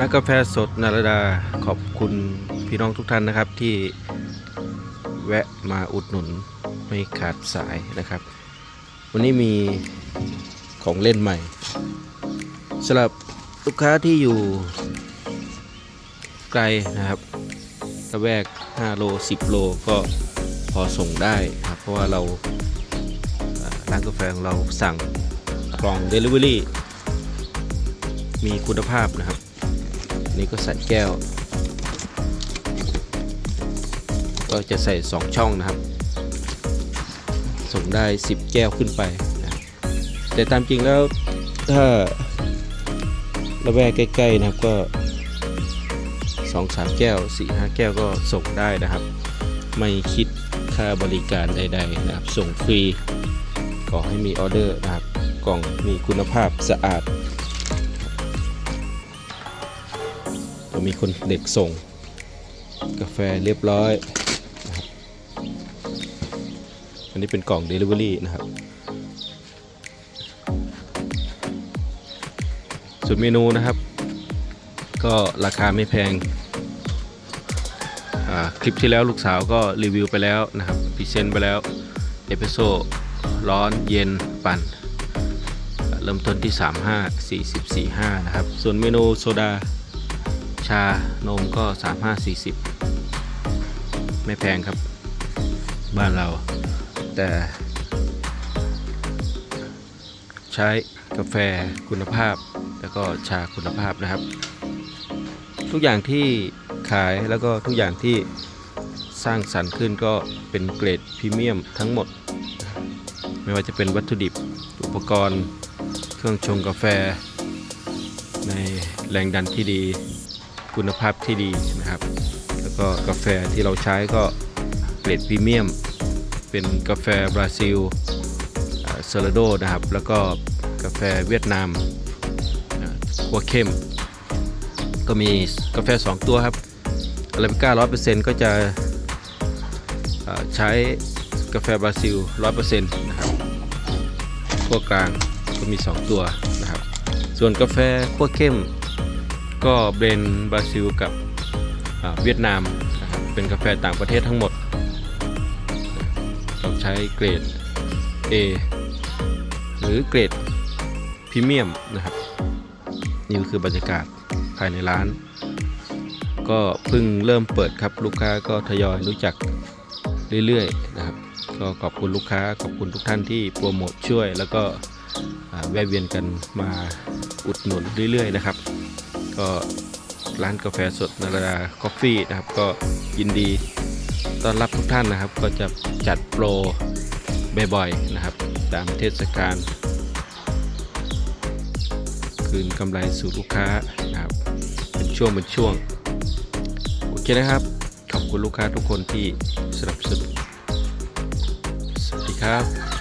นักกาแฟสดนารดาขอบคุณพี่น้องทุกท่านนะครับที่แวะมาอุดหนุนไม่ขาดสายนะครับ วันนี้มีของเล่นใหม่สำหรับลูกค้าที่อยู่ไกลนะครับระแวก 5 โล 10 โลก็พอส่งได้ครับเพราะว่าเราอ่าร้านกาแฟของเราสั่งกล่อง Delivery มีคุณภาพนะครับ นี่ก็ใส่แก้ว ก็จะใส่ 2 ช่องนะครับ ส่งได้ 10 แก้วขึ้นไปนะแต่ตามจริงแล้วถ้าระแวกใกล้ ๆ นะครับก็ 2 3 แก้ว 4 5 แก้วก็ส่งได้นะครับ ไม่คิดค่าบริการใด ๆ นะครับ ส่งฟรีขอให้มีออเดอร์นะครับ กล่องมีคุณภาพสะอาด มีคนเด็กส่ง กาแฟเรียบร้อยนะครับอันนี้เป็นกล่อง Delivery นะครับ ส่วนเมนูนะครับ ก็ราคาไม่แพงคลิปที่แล้วลูกสาวก็รีวิวไปแล้วนะครับพรีเซนต์ไปแล้ว เอสเปรสโซร้อนเย็นปั่น เริ่มต้นที่ 35 40 45 นะครับ ส่วนเมนูโซดา ชานมก็ 35 40 ไม่แพงครับ บ้านเรา แต่ ใช้กาแฟคุณภาพ แล้วก็ชาคุณภาพนะครับ ทุกอย่างที่ขายแล้วก็ทุกอย่างที่สร้างสรรค์ขึ้นก็เป็นเกรดพรีเมียมทั้งหมด ไม่ว่าจะเป็นวัตถุดิบอุปกรณ์ เครื่องชงกาแฟ ในแรงดันที่ดี คุณภาพที่ดีนะครับ แล้วก็กาแฟที่เราใช้ก็เกรดพรีเมียม เป็นกาแฟบราซิลเซร์โดนะครับ แล้วก็กาแฟเวียดนามอ่าคั่วเข้ม ก็มีกาแฟ 2 ตัวครับอาราบิก้าร้อยเปอร์เซ็นต์ก็จะใช้กาแฟบราซิลร้อยเปอร์เซ็นต์นะครับคั่วกลางก็มี 2 ตัวนะครับ ส่วนกาแฟคั่วเข้ม ก็เบรนบราซิลกับเวียดนามนะครับเป็นกาแฟต่างประเทศทั้งหมดเราใช้เกรด A หรือเกรดพรีเมียมนะครับนี่คือบรรยากาศภายในร้าน ก็เพิ่งเริ่มเปิดครับลูกค้าก็ทยอยรู้จักเรื่อยๆนะครับก็ขอบคุณลูกค้าขอบคุณทุกท่านที่โปรโมทช่วย แล้วก็แวะเวียนกันมาอุดหนุนเรื่อยๆนะครับ ก็ร้านกาแฟสดนาราดาคอฟฟี่นะครับ ก็ยินดีต้อนรับทุกท่านนะครับ ก็จะจัดโปรบ่อยๆนะครับ ตามเทศกาลคืนกำไรสู่ลูกค้านะครับ เป็นช่วงเป็นช่วง โอเคนะครับ ขอบคุณลูกค้าทุกคนที่สนับสนุนสวัสดีครับ